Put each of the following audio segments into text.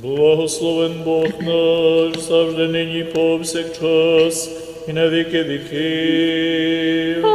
Благословен Бог наш, завжди нині повсякчас, і на віки віків.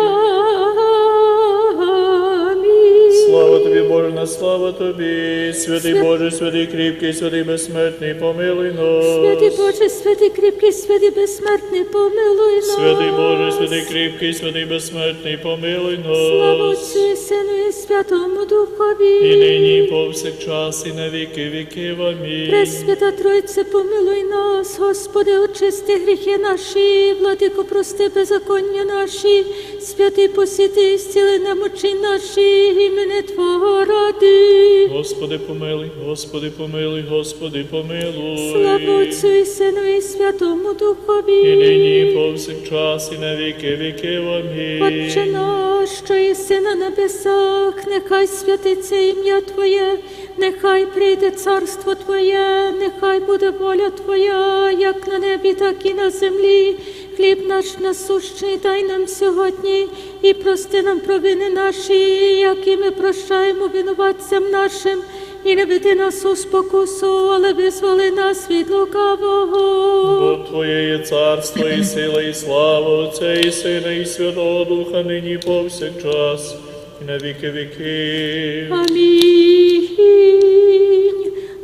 Слава тобі, святий Свят- Боже, святий кріпкий, святий безсмертний, помилуй нас. Святий Боже, святий кріпкий, святий безсмертний, помилуй нас. Святий Боже, святий кріпкий, святий безсмертний, помилуй Слава нас. Отцю і Сину і Святому Духові. І нині, і повсякчас, і на віки віків. Амінь. Пресвята Тройце, помилуй нас, Господи, очисти гріхи наші, владико, прости беззаконня наші, святий посіти, і зціли немочі наші, імени Твого ради. Господи, помилуй, Господи, помилуй, Господи, помилуй. Слава Отцю і Сину і Святому І Духові. нині, і повсякчас, і на віки віків. Амінь. Отче наш, що єси на небесах, нехай святиться ім'я Твоє, нехай прийде царство Твоє, нехай буде воля Твоя, як на небі, так і на землі. Хліб наш насущний дай нам сьогодні, і прости нам провини наші, як і ми прощаємо винуватцям нашим. І не веди нас у спокусу, але визволи нас від лукавого. Бо Твоє є царство, і сила, і слава Отця, і Сина, і Святого Духа, нині повсякчас, і на віки віків. Амінь.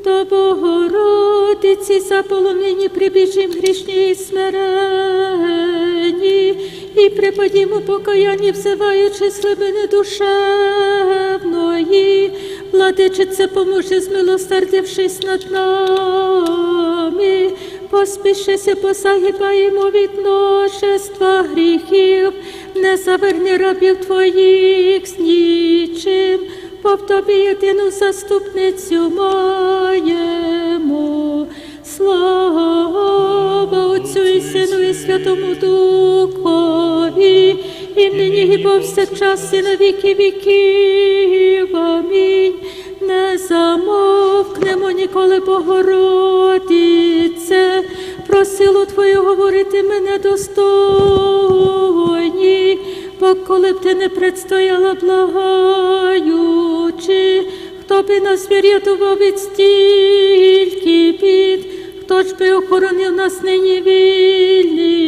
До Богородиці заполонені прибіжим грішні і смиренні, і припадімо покаяння, взиваючи слабини душевної. Владичице, поможе, змилосердившись над нами, поспішися, посагибаємо від множества гріхів, не заверни рабів твоїх з нічим, бо єдину заступницю маємо. Слава Отцю і Сину і Святому Духові, і нині і повсякчас і на віки віків. Амінь. Не замовкнемо ніколи, Богородице, про силу Твою говорити мене достойні, бо коли б ти не предстояла благаючи, хто би нас врятував від стільки бід, хто ж би охоронив нас нині вільними,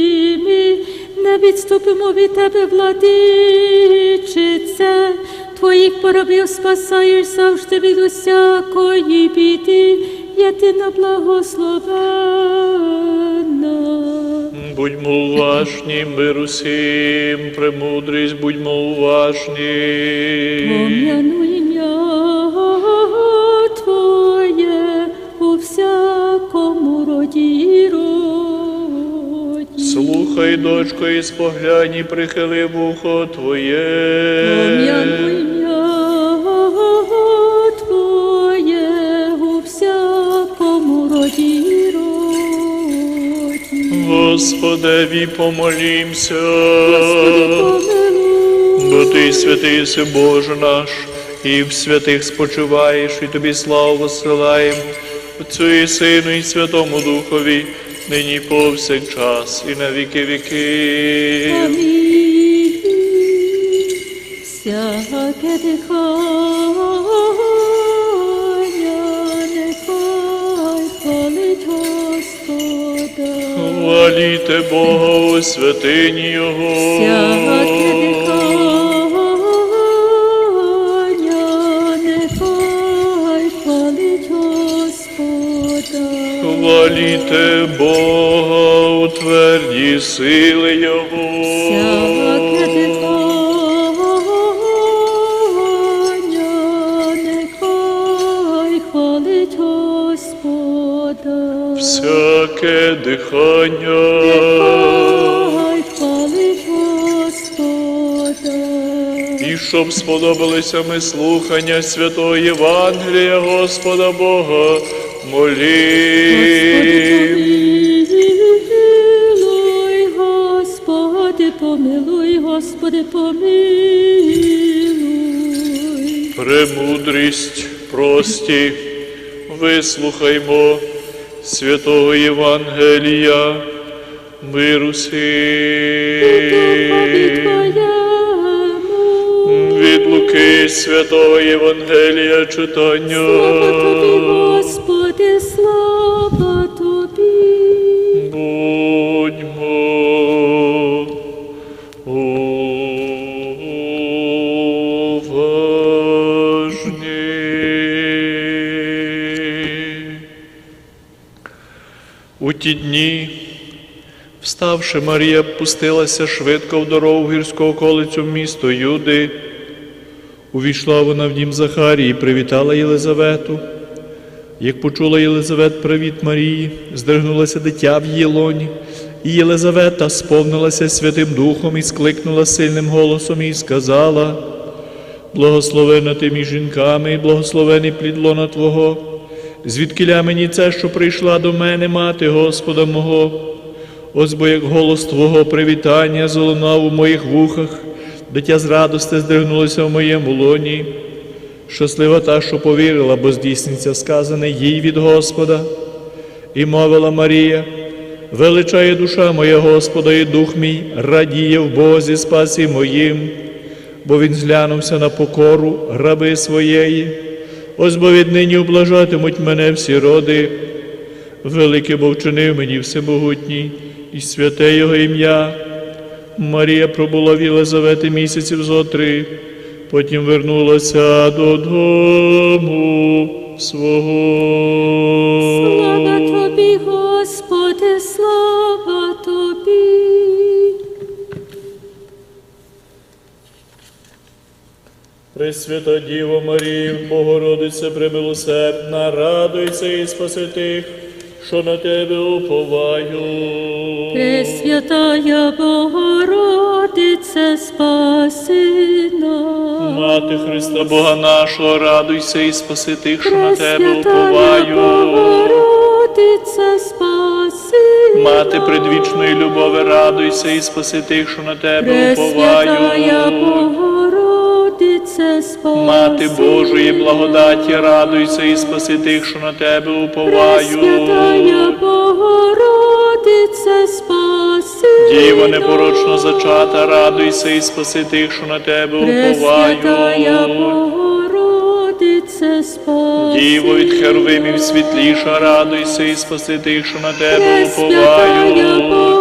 не відступимо від тебе, владичице, твоїх порабів спасаєш завжди від усякої біди, єдина благословенна. Будьмо уважні, мир усім, премудрість, будьмо уважні. Пом'януй ім'я Твоє у всякому роді і роді. Слухай, дочко, і споглянь, і прихили вухо Твоє. Пом'януй Господеві помолімся. Бо ти святий си Боже наш, і в святих спочиваєш, і тобі славу посилаєм, Отцю і Сину, і Святому Духові, нині повсякчас, і на віки віки. Амінь. Всяке дихання Хваліте Бога у святині Його. Всяке дихання нехай хвалить Господа. Хваліте Бога у тверді сили Його. Всяке дихання Всяке дихання. Нехай хвалить Господа. І щоб сподобалися ми слухання святого Євангелія Господа Бога, молім. Господи, помилуй, Господи, помилуй. Премудрість прості, вислухаймо святого Євангелія, миру. Від Луки святого Євангелія читання. Ті дні, вставши, Марія пустилася швидко в дорогу гірського околицю в місто Юди. Увійшла вона в дім Захарії і привітала Єлизавету. Як почула Єлизавет привіт Марії, здригнулося дитя в її лоні, і Єлизавета сповнилася Святим Духом і скликнула сильним голосом і сказала: Благословена ти між жінками, і благословений плід лона Твого. Звідкиля мені це, що прийшла до мене, мати Господа мого. Ось бо як голос Твого привітання залунав у моїх вухах, дитя з радости здригнулося в моєму лоні. Щаслива та, що повірила, бо здійсниться сказане їй від Господа. І мовила Марія, величає душа моя Господа, і дух мій радіє в Бозі спасі моїм, бо він зглянувся на покору раби своєї. Бо віднині облажатимуть мене всі роди. Велике бо вчинив мені всемогутній, і святе Його ім'я. Марія пробула в Єлизавети місяців зо три, потім вернулася додому свого. Пресвята Діво Марія, Богородице, примилосердна, радуйся і спаси тих, що на тебе уповаю. Пресвятая Богородице, спаси нас. Мати Христа Бога нашого, радуйся і спаси тих, що на тебе уповаю. Богородице, спаси Мати предвічної любови, радуйся і спаси тих, що на тебе уповаю. Богородице, Мати Божої благодаті, радуйся і спаси тих, що на тебе Пресвятая уповаю. Богородице, спаси Діво непорочно зачата, радуйся і спаси тих, що на тебе Пресвятая уповаю. Богородице, спаси Діво від херувимів світліша, радуйся і спаси тих, що на тебе Пресвятая уповаю.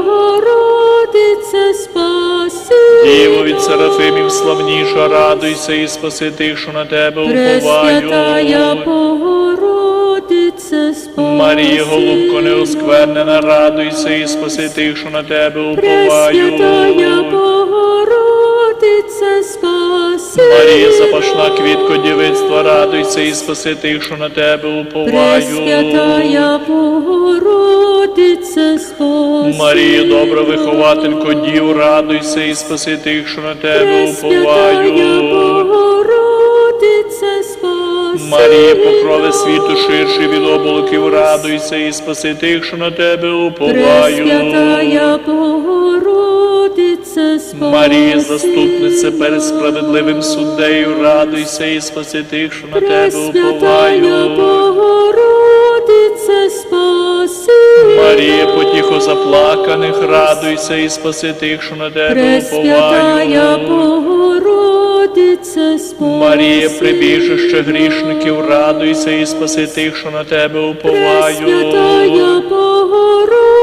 Діво від серафимів славніша, радуйся і спаси тих, що на тебе Пресвятая уповаю. Богородице, спаси Марія, голубко неосквернена, радуйся і спаси тих, що на тебе Пресвятая. Богородице, спаси Марія, запашна квітко дівицтва, радуйся і спаси тих, що на тебе уповаю. Пресвятая Богородице, Марія, добра вихователько дів, радуйся і спаси тих, що на тебе уповають. уповаю. Марія, покрови світу ширший від облаків, радуйся і спаси тих, що на тебе уповаю. Пресвятая Богородице, Марія, заступниця перед справедливим суддею, радуйся і спаси тих, що на тебе Пресвятая уповаю. Богородице, спаси Марія, потіхо заплаканих, радуйся і спаси тих, що на тебе Пресвятая уповаю. Спаси Марія, прибіжище грішників, радуйся і спаси тих, що на тебе уповаю. Пресвятая Богородице,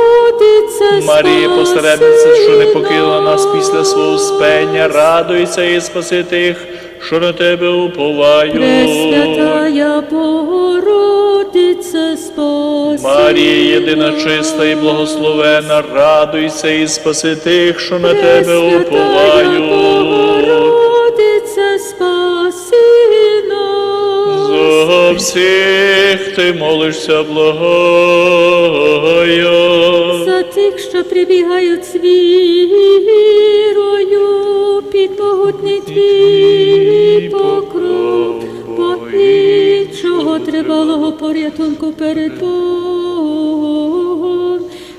Марія, спаси посередниця, що не покинула нас. після свого спення, радуйся і спаси тих, що на тебе уповаю. Пресвятая Богородице, спаси Марія, єдина чиста і благословена, радуйся і спаси тих, що на тебе Пресвятая За всіх ти молишся благою. За тих, що прибігають з вірою, під могутний твій покров, бо нічого тривалого порятунку перед Богом,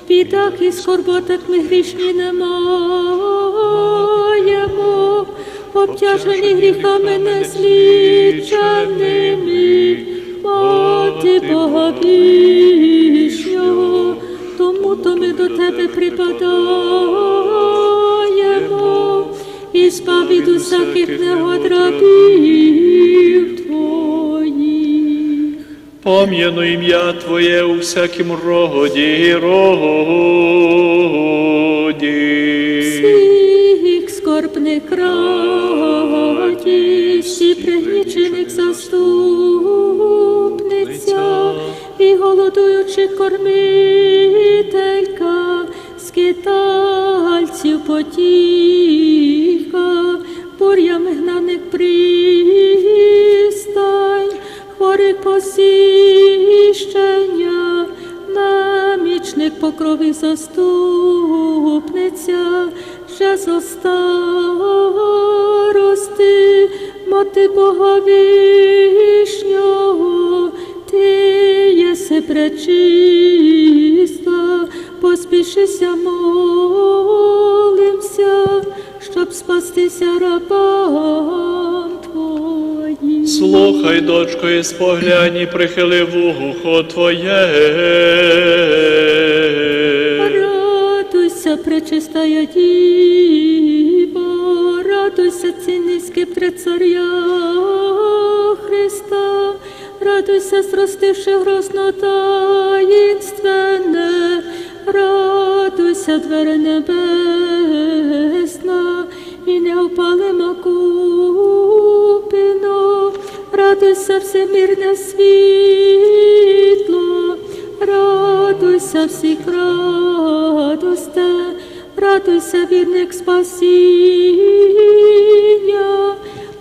бідах і скорботах ми грішні не маємо, обтяжені гріхами незліченими, мати Бога вічного, тому то ми до тебе припадаємо і спав від усяких негод рабів твоїх. Пом'яну ім'я Твоє у всякім роді і роді. Всіх скорбних радість заступниця, і голодуючих корми Спасителька, скитальців потіха, бур'ями гнаних пристань, хворих посіщення, намічник покрові заступниця, ще зостарости, мати Бога пречиста, поспішися, молимся, щоб спастися рабам твоїм. Слухай, дочко, і споглянь, і прихили вухо Твоє. Радуйся, пречистая діва, радуйся, двери небесна, і не опалима купино, радуйся, всемірне світло, радуйся всіх радосте, радуйся, вірник спасіння,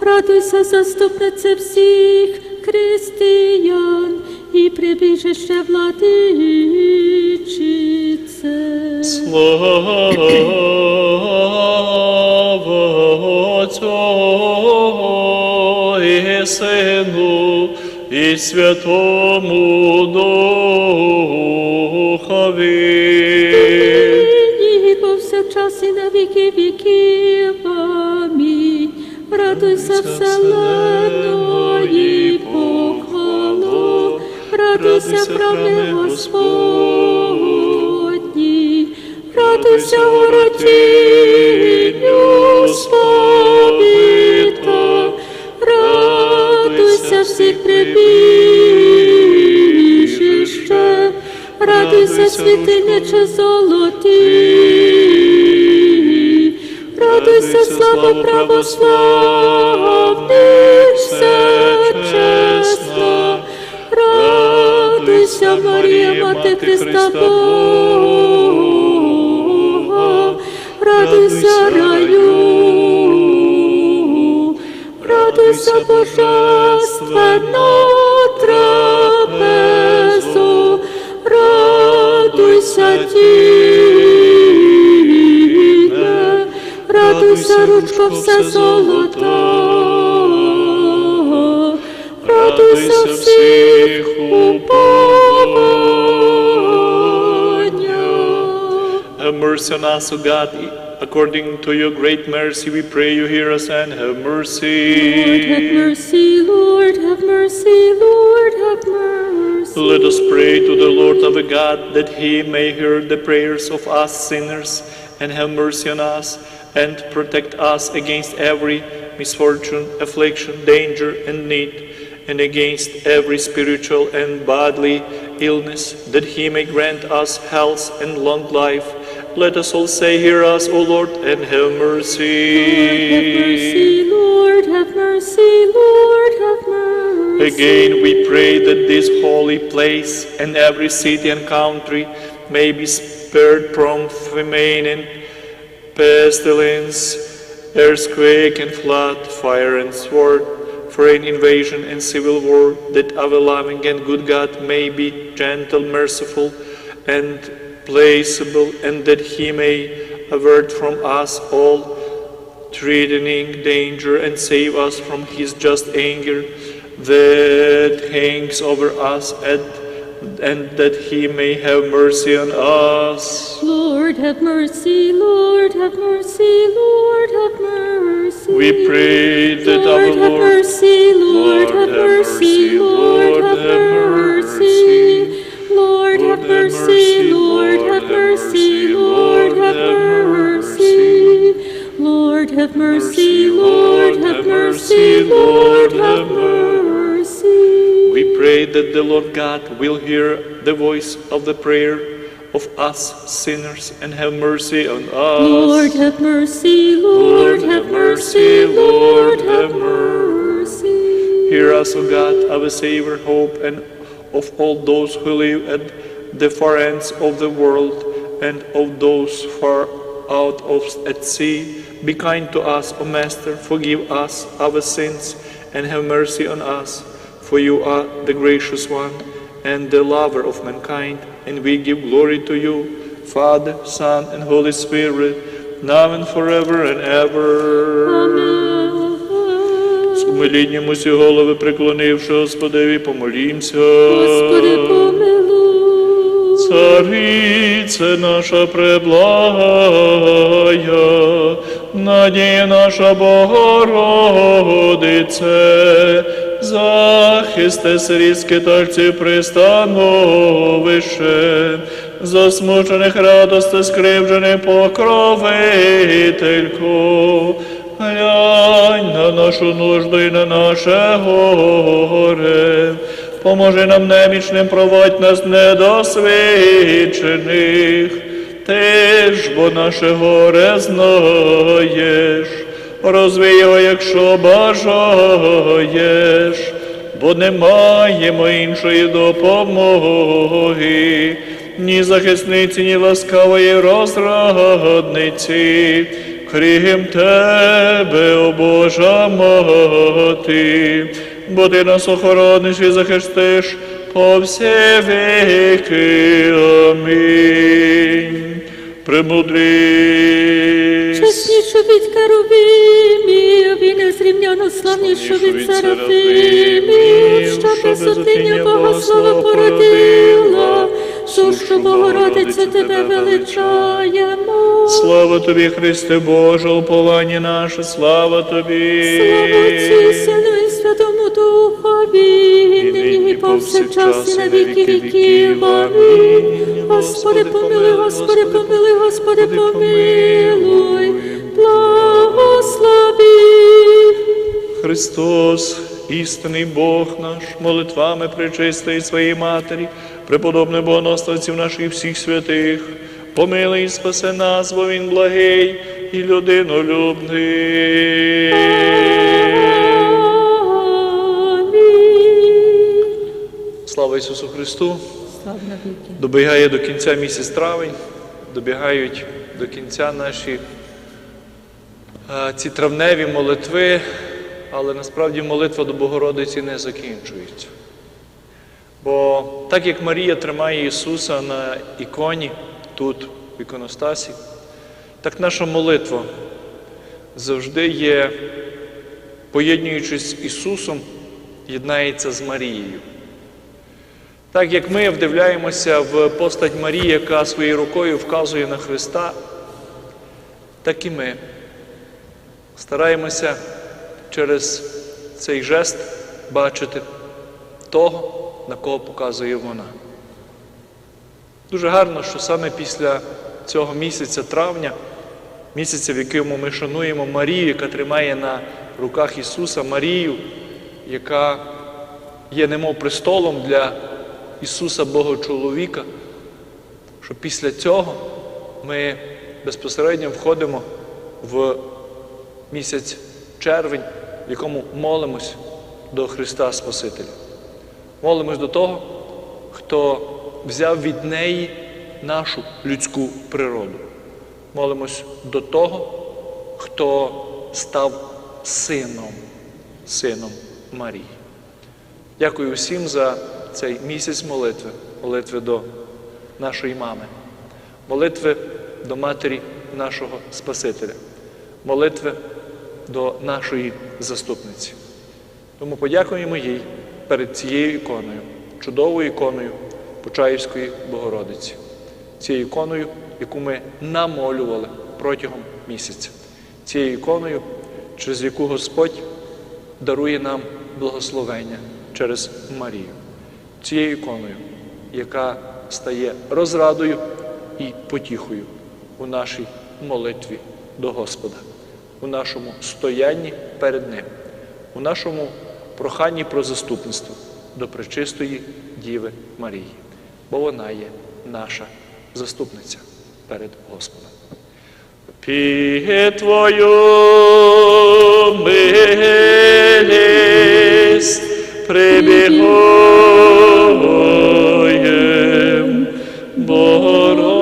радуйся, заступнице всіх християн і прибіжище владичице. Слава Отцю і Сину і Святому Духові. Нині повсякчас і на віки віків. Амінь. Радуйся, вселеної похвало, радуйся, храми Господні, радуйся, городінню Сповіта, радуйся всіх прибіжище, радуйся, світильниче золоті, радуйся, слава православних, все чесно, радуйся, Марія, Мати Христа Бога, радуйся, божественна трапезо, радуйся, тіне, радуйся, ручко все золота, радуйся всіх уповання. Mercy on us, O God, according to your great mercy, we pray you hear us and have mercy. Lord, have mercy. Lord, have mercy, Lord, have mercy. Let us pray to the Lord our God that he may hear the prayers of us sinners and have mercy on us and protect us against every misfortune, affliction, danger, and need, and against every spiritual and bodily illness, that he may grant us health and long life. Let us all say, Hear us, O Lord, and have mercy. Lord, have mercy, Lord, have mercy. Lord, have mercy. Again, we pray that this holy place and every city and country may be spared from famine and pestilence, earthquake and flood, fire and sword, foreign invasion and civil war, that our loving and good God may be gentle, merciful, and placeable, and that He may avert from us all threatening danger and save us from his just anger that hangs over us and, and that he may have mercy on us. Lord, have mercy, Lord, have mercy, Lord, have mercy. We pray that Lord, our have Lord mercy, Lord, Lord, have have mercy, mercy, Lord, Lord, have have mercy. Oh, Lord, have mercy, Lord, have mercy, Lord, have mercy. Lord, have mercy, Lord, have mercy, Lord, have mercy. we pray that the Lord God will hear the voice of the prayer of us sinners and have mercy on us. Lord, have mercy, Lord, have mercy, Lord, have mercy. Hear us, O God, our Savior, hope, and of all those who live at the far ends of the world and of those far out of at sea. Be kind to us, O Master, forgive us our sins, and have mercy on us. For you are the gracious one and the lover of mankind, and we give glory to you, Father, Son, and Holy Spirit, now and forever and ever. Amen. Умилінням усі голови преклонивши Господеві, помолімся. Господи, помилуй. Царице наша преблагая, надія наша Богородице, захисте сиріт скитальців пристановище, засмучених радости скривджених покровительку, глянь на нашу нужду і на наше горе. Поможи нам немічним, проводь нас недосвідчених. Ти ж, бо наше горе знаєш, розвій його, якщо бажаєш, бо не маємо іншої допомоги, ні захисниці, ні ласкавої розрадниці, крім тебе, о Божа мати, бо ти нас охорониш і захистиш по всі віки. Амінь. Премудрість. Чесніше від керувимів і незрівняно славніше від серафимів, що висотиня Богослова породила, що що Богородиця тебе величаємо. Слава тобі, Христе Боже, уповання наше, слава тобі. Слава Отцю, Сину і Святому Духові, і нині і повсякчас і на віки віків. Амінь. Господи, помилуй, Господи, помилуй, Господи, помилуй, благослови. Христос, істинний Бог наш, молитвами пречистої своєї Матері, преподобне богонославців наших всіх святих, помилуй і спаси нас, бо Він благий і людинолюбний. Слава Ісусу Христу! Добігає до кінця місяць травень, добігають до кінця наші е, ці травневі молитви, але насправді молитва до Богородиці не закінчується. Бо так як Марія тримає Ісуса на іконі, тут, в іконостасі, так наша молитва завжди є, поєднуючись з Ісусом, єднається з Марією. Так як ми вдивляємося в постать Марії, яка своєю рукою вказує на Христа, так і ми стараємося через цей жест бачити того, на кого показує вона. Дуже гарно, що саме після цього місяця травня, місяця, в якому ми шануємо Марію, яка тримає на руках Ісуса Марію, яка є немов престолом для Ісуса Бога чоловіка, що після цього ми безпосередньо входимо в місяць червень, в якому молимось до Христа Спасителя. Молимось до того, хто взяв від неї нашу людську природу. Молимось до того, хто став сином, сином Марії. Дякую всім за цей місяць молитви, молитви до нашої мами, молитви до матері нашого Спасителя, молитви до нашої заступниці. Тому подякуємо їй перед цією іконою, чудовою іконою Почаївської Богородиці, цією іконою, яку ми намолювали протягом місяця, цією іконою, через яку Господь дарує нам благословення через Марію, цією іконою, яка стає розрадою і потіхою у нашій молитві до Господа, у нашому стоянні перед Ним, у нашому проханні про заступництво до пречистої Діви Марії, бо вона є наша заступниця перед Господом. Під Твою милість прибігуєм, Богородице,